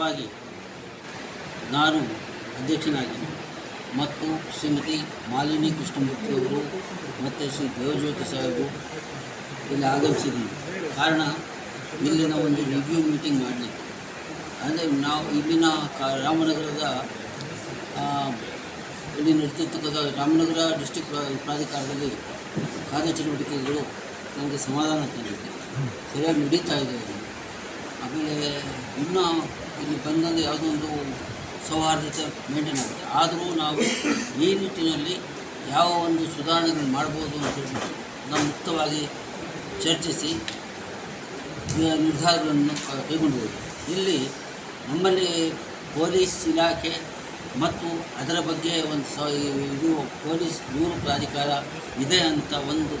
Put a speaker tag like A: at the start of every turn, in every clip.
A: ಪರವಾಗಿ ನಾನು ಅಧ್ಯಕ್ಷನಾಗಿ ಮತ್ತು ಶ್ರೀಮತಿ ಮಾಲಿನಿ ಕೃಷ್ಣಮೂರ್ತಿಯವರು ಮತ್ತು ಶ್ರೀ ದೇವಜ್ಯೋತಿ ಸಾಹೇಬರು ಇಲ್ಲಿ ಆಗಮಿಸಿದ್ದೀವಿ. ಕಾರಣ, ಇಲ್ಲಿನ ಒಂದು ರಿವ್ಯೂ ಮೀಟಿಂಗ್ ಮಾಡಲಿಕ್ಕೆ. ಅಂದರೆ ನಾವು ಇಲ್ಲಿನ ರಾಮನಗರದ ಇಲ್ಲಿ ನಡೀತಿರ್ತಕ್ಕಂಥ ರಾಮನಗರ ಡಿಸ್ಟಿಕ್ ಪ್ರಾಧಿಕಾರದಲ್ಲಿ ಕಾರ್ಯಚಟುವಟಿಕೆಗಳು ನನಗೆ ಸಮಾಧಾನ ತಂದಿದೆ. ಸರಿಯಾಗಿ ನಡೀತಾ ಇದೆ. ಆಮೇಲೆ ಇನ್ನೂ ಇಲ್ಲಿ ಬಂದಂದು ಯಾವುದೋ ಒಂದು ಸೌಹಾರ್ದತೆ ಮೇಂಟೈನ್ ಆಗುತ್ತೆ. ಆದರೂ ನಾವು ಈ ನಿಟ್ಟಿನಲ್ಲಿ ಯಾವ ಒಂದು ಸುಧಾರಣೆಗಳು ಮಾಡ್ಬೋದು ಅಂತ ಹೇಳ್ಬಿಟ್ಟು ನಾವು ಮುಕ್ತವಾಗಿ ಚರ್ಚಿಸಿ ನಿರ್ಧಾರಗಳನ್ನು ಕೈಗೊಂಡಿದ್ದೇವೆ. ಇಲ್ಲಿ ನಮ್ಮಲ್ಲಿ ಪೊಲೀಸ್ ಇಲಾಖೆ ಮತ್ತು ಅದರ ಬಗ್ಗೆ ಒಂದು ಸ ಇದು ಪೊಲೀಸ್ ದೂರು ಪ್ರಾಧಿಕಾರ ಇದೆ ಅಂತ ಒಂದು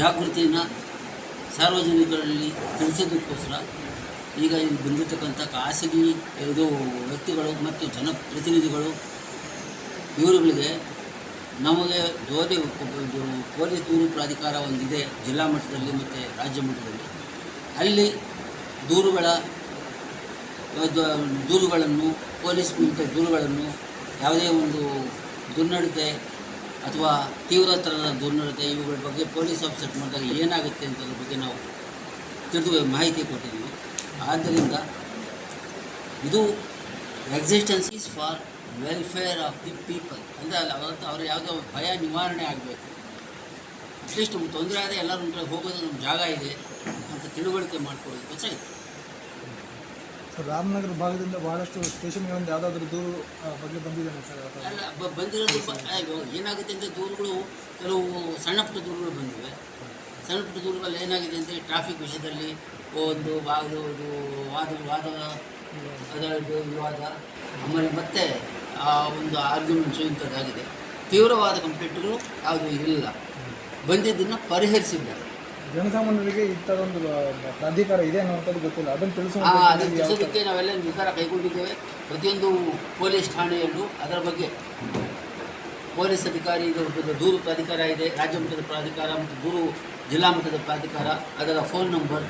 A: ಜಾಗೃತಿಯನ್ನು ಸಾರ್ವಜನಿಕರಲ್ಲಿ ತಿಳಿಸೋದಕ್ಕೋಸ್ಕರ ಈಗ ಇಲ್ಲಿ ಬಂದಿರತಕ್ಕಂಥ ಖಾಸಗಿ ಇದು ವ್ಯಕ್ತಿಗಳು ಮತ್ತು ಜನಪ್ರತಿನಿಧಿಗಳು, ಇವರುಗಳಿಗೆ ನಮಗೆ ಜೋದಿ ಪೊಲೀಸ್ ದೂರು ಪ್ರಾಧಿಕಾರ ಒಂದಿದೆ ಜಿಲ್ಲಾ ಮಟ್ಟದಲ್ಲಿ ಮತ್ತು ರಾಜ್ಯ ಮಟ್ಟದಲ್ಲಿ. ಅಲ್ಲಿ ದೂರುಗಳ ದೂರುಗಳನ್ನು, ಪೊಲೀಸ್ ವಿರುದ್ಧ ದೂರುಗಳನ್ನು ಯಾವುದೇ ಒಂದು ದುರ್ನಡತೆ ಅಥವಾ ತೀವ್ರ ಥರದ ದುರ್ನಡತೆ ಇವುಗಳ ಬಗ್ಗೆ ಪೊಲೀಸ್ ಆಫೀಸರ್ ಮಾಡಿದಾಗ ಏನಾಗುತ್ತೆ ಅಂತದ್ರ ಬಗ್ಗೆ ನಾವು ತಿಳಿದು ಮಾಹಿತಿ ಕೊಟ್ಟಿದ್ದೀವಿ. ಆದ್ದರಿಂದ ಇದು existence is for welfare of the people ಅಂದರೆ ಅಲ್ಲಿ ಅವತ್ತು ಅವ್ರ ಯಾವುದೋ ಭಯ ನಿವಾರಣೆ ಆಗಬೇಕು. ಅಟ್ಲೀಸ್ಟ್ ನಮ್ಗೆ ತೊಂದರೆ ಆದರೆ ಎಲ್ಲರೂ ಕಡೆ ಹೋಗೋದು ನಮ್ಮ ಜಾಗ ಇದೆ ಅಂತ ತಿಳುವಳಿಕೆ ಮಾಡ್ಕೊಳ್ಳೋದು ಗೊತ್ತಾಯಿತು?
B: ಸರ್ ರಾಮನಗರ ಭಾಗದಿಂದ ಬಹಳಷ್ಟು ಸ್ಟೇಷನ್ಗಳಿಂದ ಯಾವುದಾದ್ರೂ ದೂರು ಬಗ್ಗೆ ಬಂದಿದೆ ಸರ್?
A: ಅಲ್ಲ ಬಂದಿರೋದು ಏನಾಗುತ್ತೆ ಅಂದರೆ ದೂರುಗಳು ಕೆಲವು ಸಣ್ಣ ಪುಟ್ಟ ದೂರುಗಳು ಬಂದಿವೆ. ಸಣ್ಣ ಪುಟ್ಟ ದೂರುಗಳಲ್ಲಿ ಏನಾಗಿದೆ ಅಂದರೆ ಟ್ರಾಫಿಕ್ ವಿಷಯದಲ್ಲಿ ಒಂದು ವಾದ ಇದು ವಾದ ವಾದ ಅದರದ್ದು ವಿವಾದ ಆಮೇಲೆ ಮತ್ತೆ ಆ ಒಂದು ಆರ್ಗ್ಯುಮೆಂಟ್ಸು ಇಂಥದ್ದಾಗಿದೆ ತೀವ್ರವಾದ ಕಂಪ್ಲೇಂಟ್ಗಳು ಅದು ಇಲ್ಲ ಬಂದಿದ್ದನ್ನು ಪರಿಹರಿಸಿದ್ದಾರೆ.
B: ಜನಸಾಮಾನ್ಯರಿಗೆ ಇಂಥದ್ದೊಂದು ಒಂದು ಪ್ರಾಧಿಕಾರ ಇದೆ ಅನ್ನುವಂಥದ್ದು ಗೊತ್ತಿಲ್ಲ. ಅದನ್ನು
A: ತಿಳಿಸ ಅದನ್ನು ತಿಳಿಸೋದಕ್ಕೆ ನಾವೆಲ್ಲ ನಿರ್ಧಾರ ಕೈಗೊಂಡಿದ್ದೇವೆ. ಪ್ರತಿಯೊಂದು ಪೊಲೀಸ್ ಠಾಣೆಯಲ್ಲೂ ಅದರ ಬಗ್ಗೆ ಪೊಲೀಸ್ ಅಧಿಕಾರಿ ಇದು ಒಂದು ದೂರು ಪ್ರಾಧಿಕಾರ ಇದೆ ರಾಜ್ಯ ಮಟ್ಟದ ಪ್ರಾಧಿಕಾರ ಮತ್ತು ದೂರು ಜಿಲ್ಲಾ ಮಟ್ಟದ ಪ್ರಾಧಿಕಾರ ಅದರ ಫೋನ್ ನಂಬರ್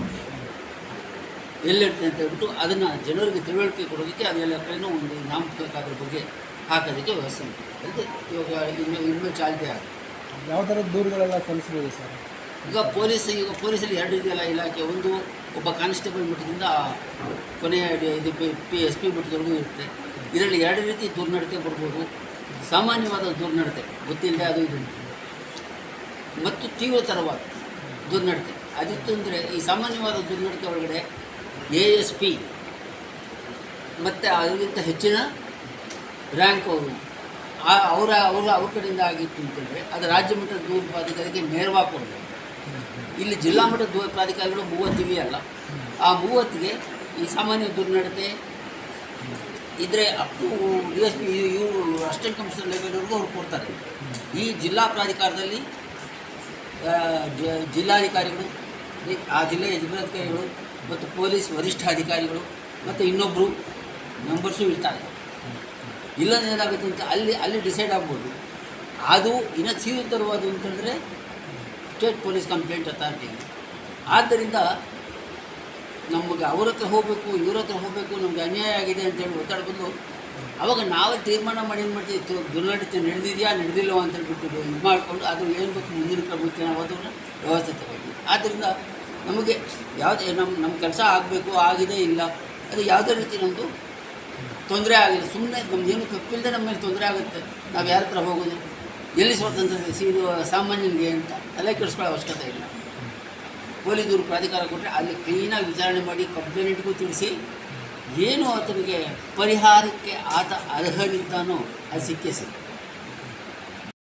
A: ಎಲ್ಲಿರುತ್ತೆ ಅಂತ ಹೇಳ್ಬಿಟ್ಟು ಅದನ್ನು ಜನರಿಗೆ ತಿಳುವಳಿಕೆ ಕೊಡೋದಕ್ಕೆ ಅದೆಲ್ಲ ಕಡೆಯೂ ಒಂದು ನಾಮಫಲಕ ಅದ್ರ ಬಗ್ಗೆ ಹಾಕೋದಕ್ಕೆ ವ್ಯವಸ್ಥೆ ಮಾಡ್ತಾರೆ. ಇವಾಗ ಇನ್ನು ಇನ್ನೂ ಚಾಲ್ತಿ ಆಗುತ್ತೆ
B: ಯಾವ ಥರದ ದೂರುಗಳೆಲ್ಲ ಸಲ್ಲಿಸ್ಬೋದು ಸರ್?
A: ಈಗ ಪೊಲೀಸ್ ಈಗ ಪೊಲೀಸಲ್ಲಿ ಎರಡು ಇದೆಯಲ್ಲ ಇಲಾಖೆ ಒಂದು ಒಬ್ಬ ಕಾನ್ಸ್ಟೇಬಲ್ ಮಟ್ಟದಿಂದ ಕೊನೆಯ ಇದು ಪಿ ಎಸ್ ಪಿ ಮಟ್ಟದವರೆಗೂ ಇರುತ್ತೆ. ಇದರಲ್ಲಿ ಎರಡು ರೀತಿ ದುರ್ನಡತೆ ಬರ್ಬೋದು ಸಾಮಾನ್ಯವಾದ ದುರ್ನಡತೆ. ಗೊತ್ತಿಲ್ಲದೆ ಅದು ಇದು. ಮತ್ತು ತೀವ್ರತರವಾದ ದುರ್ನಡತೆ. ಅದಿತ್ತು ಅಂದರೆ ಈ ಸಾಮಾನ್ಯವಾದ ದುರ್ನಡತೆ ಒಳಗಡೆ ಎ ಎಸ್ ಪಿ ಮತ್ತು ಅದಕ್ಕಿಂತ ಹೆಚ್ಚಿನ ರ್ಯಾಂಕ್ ಅವರು. ಅವರ ಅವರ, ಅವ್ರ ಕಡೆಯಿಂದ ಆಗಿತ್ತು ಅಂತಂದರೆ ಅದು ರಾಜ್ಯ ಮಟ್ಟದ ದೂರ ಪ್ರಾಧಿಕಾರಕ್ಕೆ ನೇರವಾಗಿ ಕೊಡಬೇಕು ಇಲ್ಲಿ ಜಿಲ್ಲಾ ಮಟ್ಟದ ದೂರ ಪ್ರಾಧಿಕಾರಗಳು ಮೂವತ್ತಿವೆ ಅಲ್ಲ. ಆ ಮೂವತ್ತಿಗೆ ಈ ಸಾಮಾನ್ಯ ದುರ್ನಡತೆ ಇದ್ರೆ up to you S P ಇವರು ಅಸ್ಟೆಂಟ್ ಕಮಿಷನರ್ ಲೆವೆಲ್ವರೆಗೂ ಅವ್ರು ಕೊಡ್ತಾರೆ. ಈ ಜಿಲ್ಲಾ ಪ್ರಾಧಿಕಾರದಲ್ಲಿ ಜಿಲ್ಲಾಧಿಕಾರಿಗಳು, ಆ ಜಿಲ್ಲೆಯ ಜಿಲ್ಲಾಧಿಕಾರಿಗಳು ಮತ್ತು ಪೊಲೀಸ್ ವರಿಷ್ಠ ಅಧಿಕಾರಿಗಳು ಮತ್ತು ಇನ್ನೊಬ್ಬರು ಮೆಂಬರ್ಸು ಇರ್ತಾರೆ. ಇಲ್ಲದ ಏನಾಗುತ್ತೆ ಅಂತ ಅಲ್ಲಿ ಅಲ್ಲಿ ಡಿಸೈಡ್ ಆಗ್ಬೋದು. ಅದು ಇನ್ನು ಸೀಮಿತರವಾದ ಅಂತಂದರೆ ಸ್ಟೇಟ್ ಪೊಲೀಸ್ ಕಂಪ್ಲೇಂಟ್ ಅಥಾರಿಟಿ ಆದ್ದರಿಂದ ನಮಗೆ ಅವ್ರ ಹತ್ರ ಹೋಗಬೇಕು, ಇವ್ರ ಹತ್ರ ಹೋಗಬೇಕು, ನಮಗೆ ಅನ್ಯಾಯ ಆಗಿದೆ ಅಂತೇಳಿ ಒತ್ತಡ ಬಂದು ಅವಾಗ ನಾವೇ ತೀರ್ಮಾನ ಮಾಡಿ ಏನು ಮಾಡ್ತೀವಿ? ದುರ್ನಡತೆ ನಡೆದಿದೆಯಾ ನಡೆದಿಲ್ಲವ ಅಂತ ಹೇಳ್ಬಿಟ್ಟು ಇದು ಮಾಡಿಕೊಂಡು ಅದು ಏನು ಬೇಕು ಮುಂದಿನ ಕ್ರಮಕ್ಕೆ ನಾವು ಅದನ್ನು ವ್ಯವಸ್ಥೆ ತಗೊಳ್ತೀವಿ. ಆದ್ದರಿಂದ ನಮಗೆ ಯಾವುದೇ ನಮ್ಮ ನಮ್ಮ ಕೆಲಸ ಆಗಬೇಕು, ಆಗಿದೆ ಇಲ್ಲ, ಅದು ಯಾವುದೇ ರೀತಿ ನಮ್ಮದು ತೊಂದರೆ ಆಗಿಲ್ಲ. ಸುಮ್ಮನೆ ನಮ್ಮದೇನು ತಪ್ಪಿಲ್ಲದೆ ನಮ್ಮ ಮೇಲೆ ತೊಂದರೆ ಆಗುತ್ತೆ. ನಾವು ಯಾರ ಹತ್ರ ಹೋಗೋದು? ಎಲ್ಲಿ ಸ್ವಾತಂತ್ರ್ಯ ಸಿಗೋ ಸಾಮಾನ್ಯನಿಗೆ ಅಂತ ತಲೆ ಕೆಡಿಸ್ಕೊಳ್ಳೋ ಅವಶ್ಯಕತೆ ಇಲ್ಲ. ಪೊಲೀಸ್ ದೂರು ಪ್ರಾಧಿಕಾರ ಕೊಟ್ಟರೆ ಅಲ್ಲಿ ಕ್ಲೀನಾಗಿ ವಿಚಾರಣೆ ಮಾಡಿ ಕಂಪ್ಲೇಂಟ್ಗೂ ತಿಳಿಸಿ, ಏನು ಆತನಿಗೆ ಪರಿಹಾರಕ್ಕೆ ಆತ ಅರ್ಹನಿದ್ದಾನೋ ಅದು ಸಿಕ್ಕೇ ಸಿಗುತ್ತೆ